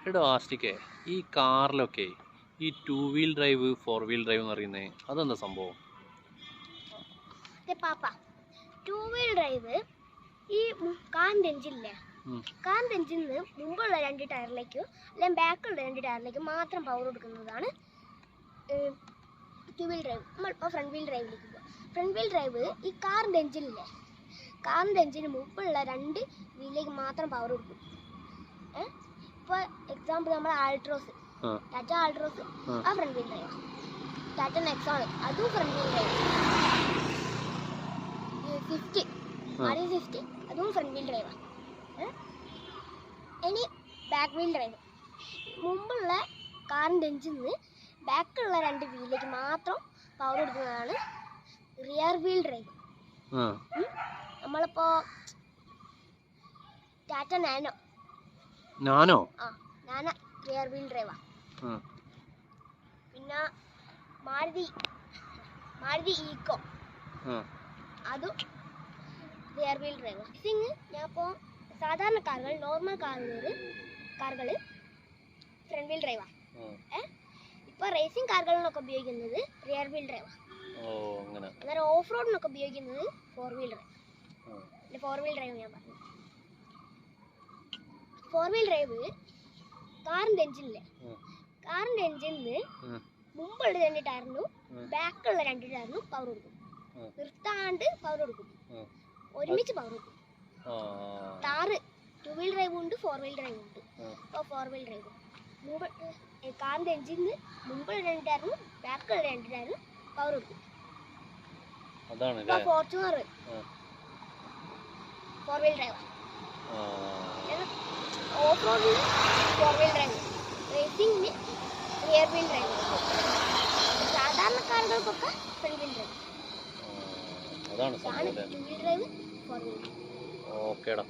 എടോ ആസ്റ്റിക്കേ ഈ കാറിലൊക്കെ ഈ two wheel drive four wheel drive എന്ന് പറയുന്നത് അതെന്താ സംഭവം? പാപ്പ ടൂ വീൽ ഡ്രൈവ് ഈ കാറിന്റെ എഞ്ചിനില്ലേ? ഉം. കാറിന്റെ എഞ്ചിന് മുമ്പുള്ള രണ്ട് ടയറിലേക്കും അല്ലെങ്കിൽ ബാക്കിലുള്ള രണ്ട് ടയറിലേക്കും മാത്രം പവർ കൊടുക്കുന്നതാണ് ടൂ വീൽ ഡ്രൈവ് നമ്മളിപ്പോൾ ഫ്രണ്ട് വീൽ ഡ്രൈവിലേക്ക് പോകും ഫ്രണ്ട് വീൽ ഡ്രൈവ് ഈ കാറിന്റെ എഞ്ചിനില്ലേ? കാറിന്റെ എഞ്ചിന് മുമ്പുള്ള രണ്ട് വീലിലേക്ക് മാത്രം പവർ കൊടുക്കും. എക്സാമ്പിൾ നമ്മൾ ആൾട്രോസ്. ടാറ്റ ആൾട്രോസ് ആ. Front wheel drive Tata Nexon അതും ഫ്രണ്ട് വീൽ ഡ്രൈവ് ഫിഫ്റ്റി ആ. മാരുതി ഫിഫ്റ്റി അതും ഫ്രണ്ട് വീൽ ഡ്രൈവാണ് ഇനി ബാക്ക് വീൽ ഡ്രൈവ് മുമ്പുള്ള കാറിന്റെ എഞ്ചിന്ന് ബാക്കിലുള്ള രണ്ട് വീലിലേക്ക് മാത്രം പവർ കൊടുക്കുന്നതാണ് റിയർ വീൽ ഡ്രൈവ് നമ്മളിപ്പോ ടാറ്റ നാനോ നാനോ ആ. നാന റിയർ വീൽ ഡ്രൈവാണ് ആ. പിന്നെ മാരുതി മാരുതി ഈക്കോ അതും റിയർ വീൽ ഡ്രൈവ് സിങ് ഞാൻ ഇപ്പോൾ സാധാരണ കാറുകൾ നോർമൽ കാറുകൾ കാറുകൾ ഫ്രണ്ട് വീൽ ഡ്രൈവാണ് ആ. ഇപ്പോൾ റേസിംഗ് കാറുകളിലൊക്കെ ഉപയോഗിക്കുന്നത് റിയർ വീൽ അങ്ങനെ. അന്നേരം ഓഫ് റോഡിനൊക്കെ ഉപയോഗിക്കുന്നത് four wheel drive. Four wheel drive ഞാൻ പറഞ്ഞു ഫോർ വീൽ ഡ്രൈവ് കാറിന്റെ എഞ്ചിനില്ലേ കാറിന്റെ എഞ്ചിനിൽ മുമ്പുള്ള രണ്ട് ടയറിനും ബാക്കുള്ള രണ്ട് ടയറിനും പവർ കൊടുക്കും. നിർത്താണ്ട് പവർ കൊടുക്കും. ഒരുമിച്ച് പവർ കൊടുക്കും. കാറ് ടു വീൽ ഡ്രൈവ് ഉണ്ട് ഫോർ വീൽ ഡ്രൈവ് ഉണ്ട്. അപ്പോൾ ഫോർ വീൽ ഡ്രൈവ് മുമ്പ് കാറിന്റെ കാറിന്റെ എഞ്ചിന് മുമ്പുള്ള രണ്ട് ടയറിനും ബാക്കുള്ള രണ്ട് ടയറിനും പവർ കൊടുക്കും. Fortuner four wheel drive off റോഡിന് ഫോർ വീൽ ഡ്രൈവ് റേസിംഗിന് റിയർ വീൽ ഡ്രൈവ് സാധാരണക്കാരുകൾക്കൊക്കെ ഫ്രണ്ട് വീൽ അതാണ് ഡ്രൈവ് ഫോർ വീൽ ഓക്കേടാ.